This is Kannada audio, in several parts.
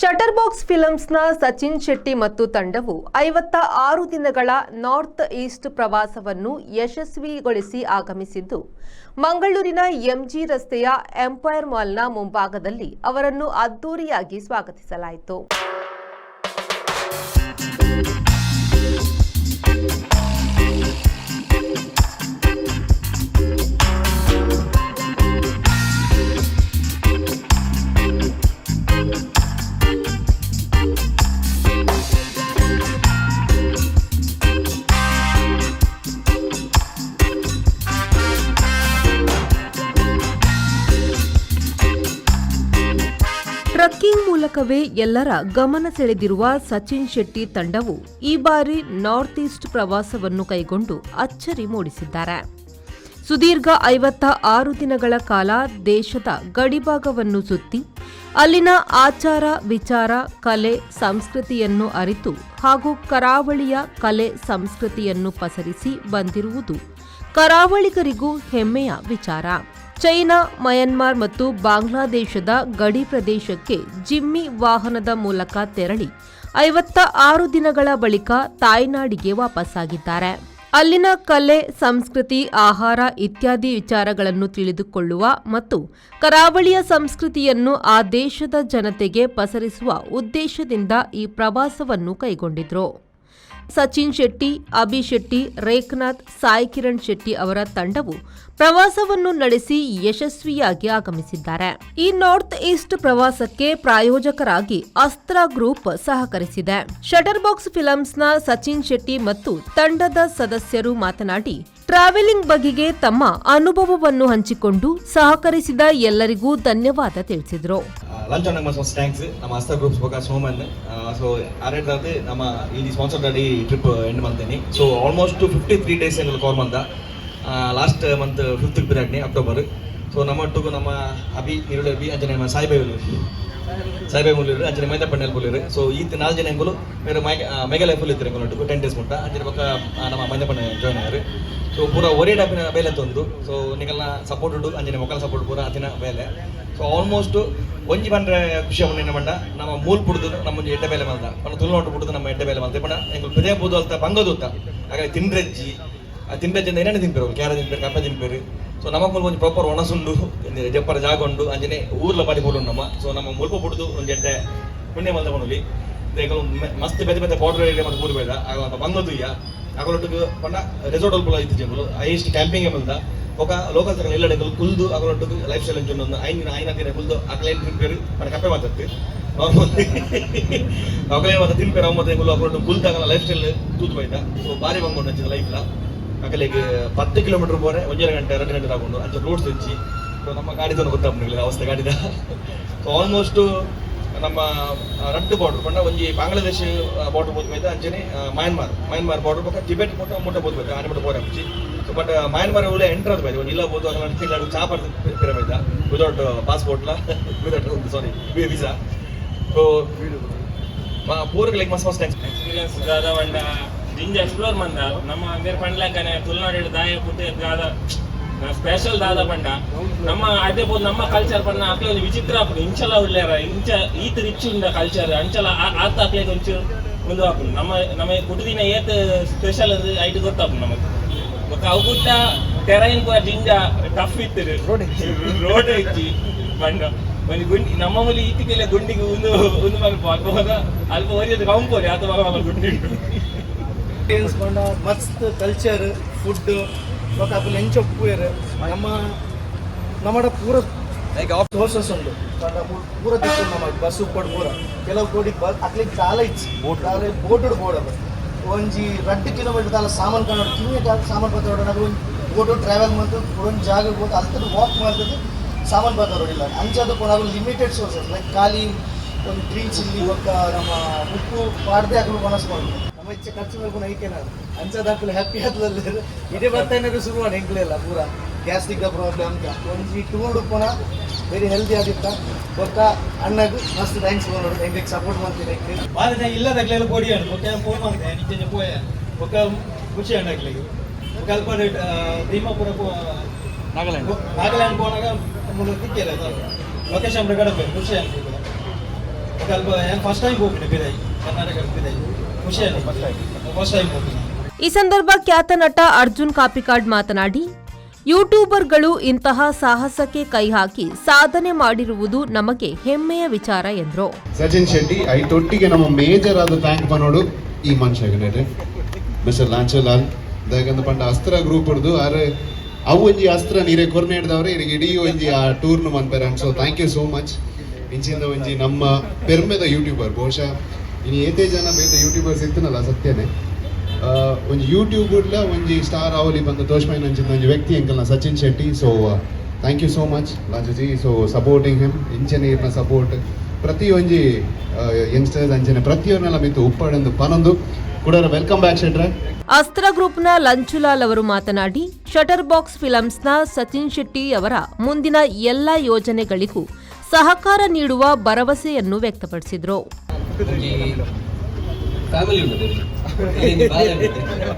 ಶಟರ್ ಬಾಕ್ಸ್ ಫಿಲಮ್ಸ್ನ ಸಚಿನ್ ಶೆಟ್ಟಿ ಮತ್ತು ತಂಡವು ಐವತ್ತ ಆರು ದಿನಗಳ ನಾರ್ತ್ ಈಸ್ಟ್ ಪ್ರವಾಸವನ್ನು ಯಶಸ್ವಿಗೊಳಿಸಿ ಆಗಮಿಸಿದ್ದು, ಮಂಗಳೂರಿನ ಎಂಜಿ ರಸ್ತೆಯ ಎಂಪೈರ್ ಮಾಲ್ನ ಮುಂಭಾಗದಲ್ಲಿ ಅವರನ್ನು ಅದ್ದೂರಿಯಾಗಿ ಸ್ವಾಗತಿಸಲಾಯಿತು. ಟ್ರಕ್ಕಿಂಗ್ ಮೂಲಕವೇ ಎಲ್ಲರ ಗಮನ ಸೆಳೆದಿರುವ ಸಚಿನ್ ಶೆಟ್ಟಿ ತಂಡವು ಈ ಬಾರಿ ನಾರ್ತ್ ಈಸ್ಟ್ ಪ್ರವಾಸವನ್ನು ಕೈಗೊಂಡು ಅಚ್ಚರಿ ಮೂಡಿಸಿದ್ದಾರೆ. ಸುದೀರ್ಘ ಐವತ್ತ ಆರು ದಿನಗಳ ಕಾಲ ದೇಶದ ಗಡಿಭಾಗವನ್ನು ಸುತ್ತಿ, ಅಲ್ಲಿನ ಆಚಾರ, ವಿಚಾರ, ಕಲೆ, ಸಂಸ್ಕೃತಿಯನ್ನು ಅರಿತು ಹಾಗೂ ಕರಾವಳಿಯ ಕಲೆ, ಸಂಸ್ಕೃತಿಯನ್ನು ಪಸರಿಸಿ ಬಂದಿರುವುದು ಕರಾವಳಿಗರಿಗೂ ಹೆಮ್ಮೆಯ ವಿಚಾರ. ಚೈನಾ, ಮಯನ್ಮಾರ್ ಮತ್ತು ಬಾಂಗ್ಲಾದೇಶದ ಗಡಿ ಪ್ರದೇಶಕ್ಕೆ ಜಿಮ್ಮಿ ವಾಹನದ ಮೂಲಕ ತೆರಳಿ ಐವತ್ತ ಆರು ದಿನಗಳ ಬಳಿಕ ತಾಯ್ನಾಡಿಗೆ ವಾಪಸ್ಸಾಗಿದ್ದಾರೆ. ಅಲ್ಲಿನ ಕಲೆ, ಸಂಸ್ಕೃತಿ, ಆಹಾರ ಇತ್ಯಾದಿ ವಿಚಾರಗಳನ್ನು ತಿಳಿದುಕೊಳ್ಳುವ ಮತ್ತು ಕರಾವಳಿಯ ಸಂಸ್ಕೃತಿಯನ್ನು ಆ ದೇಶದ ಜನತೆಗೆ ಪಸರಿಸುವ ಉದ್ದೇಶದಿಂದ ಈ ಪ್ರವಾಸವನ್ನು ಕೈಗೊಂಡಿದ್ರು. ಸಚಿನ್ ಶೆಟ್ಟಿ, ಅಭಿ ಶೆಟ್ಟಿ, ರೇಖನಾಥ್, ಸಾಯಿ ಕಿರಣ್ ಶೆಟ್ಟಿ ಅವರ ತಂಡವು ಪ್ರವಾಸವನ್ನು ನಡೆಸಿ ಯಶಸ್ವಿಯಾಗಿ ಆಗಮಿಸಿದ್ದಾರೆ. ಈ ನಾರ್ತ್ ಈಸ್ಟ್ ಪ್ರವಾಸಕ್ಕೆ ಪ್ರಾಯೋಜಕರಾಗಿ ಅಸ್ತ್ರ ಗ್ರೂಪ್ ಸಹಕರಿಸಿದೆ. ಶಟರ್ ಬಾಕ್ಸ್ ಫಿಲಮ್ಸ್ನ ಸಚಿನ್ ಶೆಟ್ಟಿ ಮತ್ತು ತಂಡದ ಸದಸ್ಯರು ಮಾತನಾಡಿ, ಟ್ರಾವೆಲಿಂಗ್ ಬಗೆಗೆ ತಮ್ಮ ಅನುಭವವನ್ನು ಹಂಚಿಕೊಂಡು ಸಹಕರಿಸಿದ ಎಲ್ಲರಿಗೂ ಧನ್ಯವಾದ ತಿಳಿಸಿದರು. ಲಂಚ್ ನಮ್ಮ ಫಸ್ಟ್ ಥ್ಯಾಂಕ್ಸ್ ನಮ್ಮ ಅಸ್ತ ಗ್ರೂಪ್ಸ್ ಬಗ್ಗೆ ಸೋಮನ್ ಸೊ ಆರೇಟಾದ್ರೆ ನಮ್ಮ ಇಲ್ಲಿ ಸ್ಪಾನ್ಸರ್ ಮಾಡಿ ಟ್ರಿಪ್ ಎಂಡ್ ಮಾಡ್ತೀನಿ. So almost fifty three days angle cover month last month fifth ಪಿರಿಯಡ್ನಿ October so ನಮ್ಮೊಟ್ಟಿಗೂ ನಮ್ಮ ಅಭಿ ಇರುಡೆ ಅಭಿ ಅಂಜನೆ ನಮ್ಮ ಸಾಯಿಬಾಯಿ ಸಾಯಿಬಾಯಿ ಮುಲ್ಲಿರು ಅಂಜನೆ ಮೈಂದ ಪಣ್ಣೆಲ್ ಮುಲ್ಲಿರು ಸೊ ಈತ್ ನಾಲ್ಕು ಜನ ಎಂಗುಲು ಬೇರೆ ಮೇಘಾಲಯ ಫುಲ್ ಇತ್ತು ಎಂಗುಲು ಟೆನ್ ಡೇಸ್ ಮುಟ್ಟ ಅಂಜನೆ ಪಕ್ಕ ನಮ್ಮ ಮೈದ ಪಣ್ಣೆ ಜಾಯ್ನ್ ಆಯ್ರು ಸೊ ಪೂರ ಒರೇ ಡಾಪಿನ ಬೇಲೆ ತಂದು. ಸೊ ನಿಗಲ್ನ ಸಪೋರ್ಟ್ ಉಂಡು ಅಂಜನೆ ಮೊಕ್ಕಲ ಸಪೋರ್ಟ್ ಪೂರ ಅತಿನ ಬೇಲೆ. ಸೊ ಆಲ್ಮೋಸ್ಟ್ ಒಂಜಿ ಬಂದ್ರೆ ಖುಷಿ ಅವನ್ನ ಬಂಡ ನಮ್ಮ ಮೂಲ್ ಪುಡ್ದು ನಮ್ಮ ಎಡ್ಡ ಬೆಲೆ ಬೇಲೆ ಮಲ್ದ. ಪಣ ತುಳುನೋಟು ಪುಡ್ದು ನಮ್ಮ ಎಡ್ಡೆ ಬೆಲೆ ಮಲ್ದೆ. ಪಣ ಎಂಗಳು ಪದೇ ಬೋದು ಅಲ್ತ ಬಂಗದು ಅಂತ ಹಾಗಾಗಿ ತಿಂಡ್ರೆಜ್ಜಿ. ಆ ತಿಂಡ್ರೆಜ್ಜಿ ಏನೇನು ತಿನ್ಪೇರು ಕ್ಯಾರ ತಿನ್ಪೇರು ಕಪ್ಪ ತಿನ್ಪೇರು ಸೊ ಮೂಲ ಒಂದು ಪ್ರಾಪರ್ ಒಣಸುಂಡು ಜಪ್ಪರ ಜಾಗ ಉಂಡು ಅಂಜನೆ ಊರ್ಲ ಬಾಡಿ ಬೋಡು ನಮ್ಮ. ಸೊ ನಮ್ಮ ಮುಲ್ಪ ಪುಡ್ದು ಒಂದು ಎಡ್ಡೆ ಪುಣ್ಯ ಮನಲಿ ಈಗ ಮಸ್ತ್ ಬೆದ ಬೆದ ಪೌಡರ್ ಏರಿಯಾ ಮತ್ತು ಊರು ಬೇಡ ಆಗ ಬಂಗದು ಇಯ್ಯ ಅಗಲೊಟ್ಟಿಗೆ ಪಂಡ ರೆಸಾರ್ಟ್ ಅಲ್ಪ ಇತ್ತು ಜನರು ಹೈಯೆಸ್ಟ್ ಕ್ಯಾಂಪಿಂಗ್ ಮಲ್ದ. ఒక లోకల్ తగ్గ నిల్ల డెంగలు కుల్దు అగలొట్టుకు లైఫ్ స్టైల్ నుంచి ఉంది ఆయన ఆయన తినే కుల్దు అక్కలేని తినిపేరు మన కప్పే మాత్రది ఒకలే ಮಾತ್ರ ತಿನ್ಪೇರು ಅಮ್ಮ ತೆಂಗುಲು ಅಗಲೊಟ್ಟು ಕುಲ್ ತಗಲ ಲೈಫ್ ಸ್ಟೈಲ್ ತೂತು ಬೈದ ಸೊ ಭಾರಿ ಬಂಗೊಂಡು ಹಂಚಿದ ಲೈಫ್ಲ ಅಕಲಿಗೆ ಪತ್ತು ಕಿಲೋಮೀಟರ್ ಬೋರೆ ಒಂಜರ ಗಂಟೆ ಎರಡು ಗಂಟೆ ತಗೊಂಡು ಅಂಚೆ ರೋಡ್ಸ್ ತೆಂಚಿ ಸೊ ನಮ್ಮ ಗಾಡಿದ ಗೊತ್ತಾಗ್ಬಿಡ್ಲಿಲ್ಲ ಅವಸ್ಥೆ ಗಾಡಿದ ಸೊ ಆಲ್ಮೋಸ್ಟ್ ನಮ್ಮ ರಟ್ಟು ಬಾರ್ಡರ್ ಪಂಡ ಒಂಜಿ ಬಾಂಗ್ಲಾದೇಶ ಬಾರ್ಡರ್ ಬೋದು ಬೈದ ಅಂಚನೆ ಮಯನ್ಮಾರ್ ಮಯನ್ಮಾರ್ ಬಾರ್ಡರ್ ಪಕ್ಕ ಟಿಬೆಟ್ ಪಕ್ಕ ಮುಟ್ಟ ಬೋದು ಬೈದ ಆನೆ ಮುಟ್ಟ ಬೋರೆ ಹಚ್ಚಿ ಸೊ ಬಟ್ ಮಯನ್ಮಾರ್ ಒಳ್ಳೆ ಎಂಟರ್ ಅದು ಬೈದ ಒಂದು ಇಲ್ಲ ಅದನ್ನ ತಿಂಗಳು ಚಾ ಪಿರ ಬೈದ ವಿದೌಟ್ ಪಾಸ್ಪೋರ್ಟ್ಲ ವಿದೌಟ್ ಸಾರಿ ವೀಸಾ ಸೊ ಪೂರ್ಗೆ ಲೈಕ್ ಮಸ್ತ್ ಮಸ್ತ್ ಥ್ಯಾಂಕ್ಸ್ ಎಕ್ಸ್ಪೀರಿಯನ್ಸ್ ದಾದ ಬಂಡ ಜಿಂಜ ಎಕ್ಸ್ಪ್ಲೋರ್ ಮಂದ. ನಮ್ಮ ಬೇರೆ ಪಂಡ್ಲಕ್ಕನೆ ತುಳುನಾಡು ದಾಯ ಪುಟ್ಟ ದಾದ ಸ್ಪೆಷಲ್ ದಾದ ಪಂಡ. ನಮ್ಮ ಅದೇ ಬೋದು ನಮ್ಮ ಕಲ್ಚರ್ ಪಂಡ ಅಕ್ಲೆ ಒಂದು ವಿಚಿತ್ರ ಆಪುಂಡು. ಇಂಚಲ ಉಳ್ಳೇರ, ಇಂಚ, ಈತ ರಿಚ್ ಉಂಡ ಕಲ್ಚರ್ ಅಂಚಲ ಆತ ಅಕ್ಲೆ ಒಂಚೂರು ಮುಂದೆ ಆಪುಂಡು. ನಮ್ಮ ನಮ್ಮ ಕುಟುದಿನ ಏತ್ ಸ್ಪೆಷಲ್ ಐಟ್ ಗೊತ್ತಾಪುಂಡು ನಮಗೆ. ಬೊಕ ಅವುಗುತ್ತ ಟೆರೈನ್ ಪೂರ ಜಿಂಜ ಟಫ್ ಇತ್ತುದು ರೋಡ್ ರೋಡ್ ಐತಿ. ಬಂಡ ಒಂಜಿ ಗುಂಡಿ ನಮ್ಮ ಮುಲಿ ಈತಿಕೆಲ್ಲ ಗುಂಡಿಗೆ ಒಂದು ಒಂದು ಮಲ್ಪ ಅಲ್ಪ ಅಲ್ಪ ಒರಿಯದು ಕಂಪೋರಿ ಆತ ಮಲ ಗುಂಡಿ. ಪಂಡ ಮಸ್ತ್ ಕಲ್ಚರ್ ಫುಡ್ ಬೊಕ ಅಪ್ಪುಲು ಎಂಚ ಪೂಯರೆ ನಮ್ಮ ನಮ್ಮಡ ಪೂರ ಸೋರ್ಸಸ್ ಉಂಡು ಪೂರ ತಿಕ್ಕು ನಮಗೆ ಬಸ್ ಕೊಡ್ ಪೂರ ಕೆಲವು ಕೋಡಿ ಬಸ್ ಅಕ್ಲಿಗೆ ಕಾಲೇಜ್ ಕಾಲೇಜ್ ಬೋಟುಡು ಬೋಡ ಒಂಜಿ ರಡ್ಡು ಕಿಲೋಮೀಟರ್ ತಾಲ ಸಾಮಾನು ಕಾಣೋಡು ಕಿಂಗೆ ಸಾಮಾನು ಬತ್ತೋಡು ಅದು ಒಂದು ಟ್ರಾವೆಲ್ ಮಾಡ್ತು ಒಂದು ಜಾಗ ಹೋಗಿ ಅಲ್ತದ ವಾಕ್ ಮಾಡ್ತದೆ, ಸಾಮಾನು ಬತ್ತೋಡಿಲ್ಲ ಅಂಚದು ಕೂಡ ಲಿಮಿಟೆಡ್ ಸೋರ್ಸಸ್ ಲೈಕ್ ಖಾಲಿ ಒಂದು ಗ್ರೀನ್ ಚಿಲ್ಲಿ ಒಕ್ಕ ನಮ್ಮ ಉಪ್ಪು ಪಾಡ್ದೆ ಹಾಕಲು ಕೊನಸ್ಕೊಂಡು ನಮ್ಮ ಇಚ್ಛೆ ಖರ್ಚು ಮಾಡ್ಕೊಂಡು ಐಕೆನ ಅಂಚದ ಹಾಕಲು ಹ್ಯಾಪಿ ಆದ್ಲಲ್ಲಿ ಇದೇ ಬರ್ತಾ ಏನಾದ್ರು ಶುರು ಮಾಡಿ ಹೆಂಗ್ಲಿಲ್ಲ ಪೂರ. ಗ್ಯಾಸ್ಟಿಕ್ ಪ್ರಾಬ್ಲಮ್ ಒಂಜಿ ಟೂರ್ಡ್ ಪೋನ ವೆರಿ ಹೆಲ್ದಿ ಆಗಿತ್ತ. ಒಕ್ಕ ಅಣ್ಣಗ ಮಸ್ತ್ ಥ್ಯಾಂಕ್ಸ್ ಮಾಡೋದು ಹೆಂಗೆ ಸಪೋರ್ಟ್ ಮಾಡ್ತೀನಿ ಬಾರಿ ಎಲ್ಲ ಕೊಡಿ ಅಣ್ಣ. ಒಕ್ಕ ಫೋನ್ ಮಾಡಿದೆ. ನಿಜ ಪೋಯ ಒಕ್ಕ ಖುಷಿ ಅಣ್ಣಾಗ್ಲಿ ಕಲ್ಪನೆ ಭೀಮಾಪುರ ನಾಗಾಲ್ಯಾಂಡ್. ನಾಗಾಲ್ಯಾಂಡ್ ಹೋದಾಗ ಮೂರು ಸಿಕ್ಕಿಲ್ಲ ಲೊಕೇಶನ್ ಕಡಪೆ ಖುಷಿ ಅನ್ಬೇಕು ಕಲ್ಪ ಏನು ಫಸ್ಟ್ ಟೈಮ್ ಹೋಗ್ತೀನಿ ಬಿದಾಯಿ. ಕರ್ನಾಟಕ ಬಿದಾಯಿ. ಖುಷಿ ಅಣ್ಣ. ಫಸ್ಟ್ ಟೈಮ್ ಫಸ್ಟ್ ಟೈಮ್ ಹೋಗ್ತೀನಿ ಈ ಸಂದರ್ಭ ಖ್ಯಾತ ನಟ ಅರ್ಜುನ್ ಕಾಪಿಕಾಡ್ ಮಾತನಾಡಿ ಯೂಟ್ಯೂಬರ್ಗಳು ಇಂತಹ ಸಾಹಸಕ್ಕೆ ಕೈ ಹಾಕಿ ಸಾಧನೆ ಮಾಡಿರುವುದು ನಮಗೆ ಹೆಮ್ಮೆಯ ವಿಚಾರ ಎಂದರು. ಸಚಿನ್ ಶೆಟ್ಟಿ ಐಟೊಟ್ಟಿಗೆ ನಮ್ಮ ಮೇಜರ್ ಆದ ಥ್ಯಾಂಕ್ ಪನೋಡು ಈ ಮನುಷ್ಯ ಮಿಸ್ಟರ್ ಲಾಂಚಲಾಲ್ ದಾಗಂದ ಪಂಡ ಅಸ್ತ್ರ ಗ್ರೂಪ್ ಹಿಡ್ದು ಆರೆ ಅವು ಒಂಜಿ ಅಸ್ತ್ರ, ನೀರೇ ಕೊರ್ನೆ ಹಿಡ್ದವ್ರೆ ಇರಿಗೆ ಇಡೀ ಒಂಜಿ ಆ ಟೂರ್ನು ಮನ್ಪೇರ so thank you so much ಇಂಚಿಂದ ಒಂಜಿ ನಮ್ಮ ಪೆರ್ಮೆದ ಯೂಟ್ಯೂಬರ್ ಬಹುಶಃ, ಇನ್ನು ಏತೇ ಜನ ಬೇತ ಯೂಟ್ಯೂಬರ್ಸ್ ಇತ್ತನಲ್ಲ ಸತ್ಯನೇ. ಆ, ಯೂಟ್ಯೂಬ್ ಲ ಒಂಜಿ ಸ್ಟಾರ್ ಅವಲಿ ಬಂದು ತೋಷ್ಮೈನ್ ಅಂಚಿನ ಒಂಜಿ ವ್ಯಕ್ತಿ ಎಂಕಲ್ನ Sachin Shetty. So thank you so much ಲಾಜುಜಿ. So supporting him ಇಂಚನೆ ಇರ್ನ ಸಪೋರ್ಟ್ ಪ್ರತಿ ಒಂಜಿ ಯಂಗ್ಸ್ಟರ್ಸ್ ಅಂಚನೆ ಪ್ರತಿಯೊರ್ನೆಲ್ಲ ಮಿತ್ತು ಉಪ್ಪಡೆಂದು ಪನೊಂದು. ಕೂಡ ವೆಲ್ಕಮ್ ಬ್ಯಾಕ್ ಶೆಟ್ರೆ. ಅಸ್ತ್ರ ಗ್ರೂಪ್ನ ಲಂಚುಲಾಲ್ ಅವರು ಮಾತನಾಡಿ ಶಟರ್ ಬಾಕ್ಸ್ ಫಿಲಮ್ಸ್ನ ಸಚಿನ್ ಶೆಟ್ಟಿ ಅವರ ಮುಂದಿನ ಎಲ್ಲ ಯೋಜನೆಗಳಿಗೂ ಸಹಕಾರ ನೀಡುವ ಭರವಸೆಯನ್ನು ವ್ಯಕ್ತಪಡಿಸಿದರು. ಫ್ಯಾಮಿಲಿ ಉಂಟು ಇಲ್ಲಿ. ಬಾಲೆ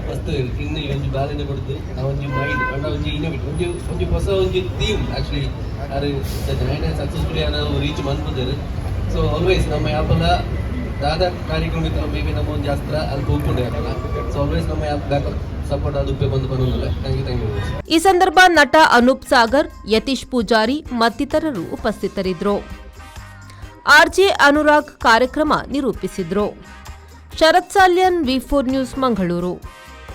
ಮಸ್ತ್ ಇನ್ನು ಒಂದು ಕೊಡ್ದು ಆ ಒಂಜಿ ಮೈಂಡ್ ಅಂಡ ಒಂಜಿ ಇನ್ನೋವೇಟ್ ಒಂಜಿ ಒಂಜಿ ಹೊಸ ಒಂಜಿ ಥೀಮ್ ಆಕ್ಚುಲಿ ಆರು ನೈನ್ ಸಕ್ಸಸ್ಫುಲಿ ನಾವು ರೀಚ್ ಮಾಡ್ಬೋದಾರೆ ಸೊ ಆಲ್ವೇಸ್ ನಮ್ಮ ಯಾಪಲ ದಾದ ಕಾರ್ಯಕ್ರಮ ಇತ್ತು. ಮೇಬಿ ನಮ್ಮ ಒಂದು ಜಾಸ್ತ್ರ ಅಲ್ಲಿ ಹೋಗ್ಕೊಂಡು ಯಾಪಲ ಸೊ ಆಲ್ವೇಸ್ ನಮ್ಮ ಯಾಪ್ ಬ್ಯಾಕ್ ಸಪೋರ್ಟ್ ಅದು ಬಂದು ಬಂದಿಲ್ಲ. ಥ್ಯಾಂಕ್ ಯು ಈ ಸಂದರ್ಭ ನಟ ಅನೂಪ್ ಸಾಗರ್, ಯತೀಶ್ ಪೂಜಾರಿ ಮತ್ತಿತರರು ಉಪಸ್ಥಿತರಿದ್ದರು. ಆರ್ಜೆ ಅನುರಾಗ್ ಕಾರ್ಯಕ್ರಮ ನಿರೂಪಿಸಿದ್ರು. Sharath Salian V four news Mangaluru